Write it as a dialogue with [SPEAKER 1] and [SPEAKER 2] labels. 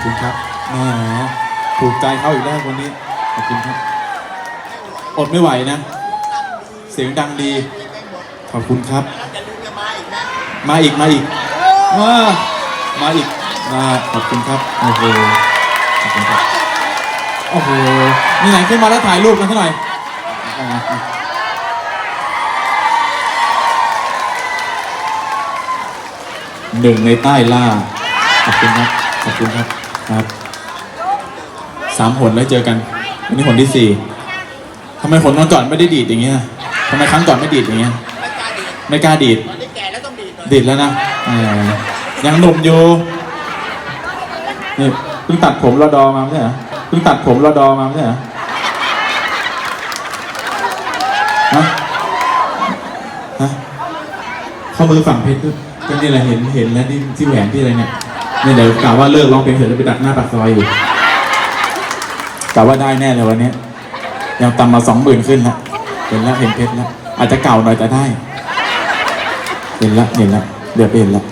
[SPEAKER 1] อบคุณครับแหมถูกใจเขาอีกแล้วคนนี้ ขอบคุณครับ อดไม่ไหวนะ เสียงดังดี ขอบคุณครับ มาอีกมาอีก มามาอีกมาขอบคุณครับโอ้โหขอบคุณครับโอ้โหมีไหนขึ้นมาแล้วถ่ายรูปกันเท่าไหร่อยอะหนึ่งในใต้ล่า ขอบคุณครับ ขอบคุณครับ ครับสามหนแล้วเจอกันวันนี้หนที่สี่ทำไมหนก่อนไม่ได้ดีดอย่างเงี้ยทำไมครั้งก่อนไม่ดีดอย่างเงี้ยไม่กล้าดีด
[SPEAKER 2] ตอนนี้แก่แล้วต้องดีดหน่อย
[SPEAKER 1] ดีดแล้วนะเออยังหนุ่มอยู่นี่เพิ่งตัดผมรอดอมาไม่ใช่เหรอเพิ่งตัดผมรอดอมาไม่ใช่เหรอฮะฮะข้อมือฝั่งเพชรด้วยก็นี่แหละเห็นเห็นแล้วที่ที่แหวนที่อะไรเนี่ยเนี่เดี๋ยวกล่าวว่าเลิกร้องเพลงเสร็ล้วไปดักหน้าปากซอยอยู่กล่าวว่าได้แน่เลยวันนี้ยังต่ำมาสองหมื่นขึ้นแล้วเห็นแล้วเห็นเพชรแล้วอาจจะเก่าหน่อยแต่ได้ เห็นแล้วเห็นแล้วเดี๋ยวเห็นแล้ว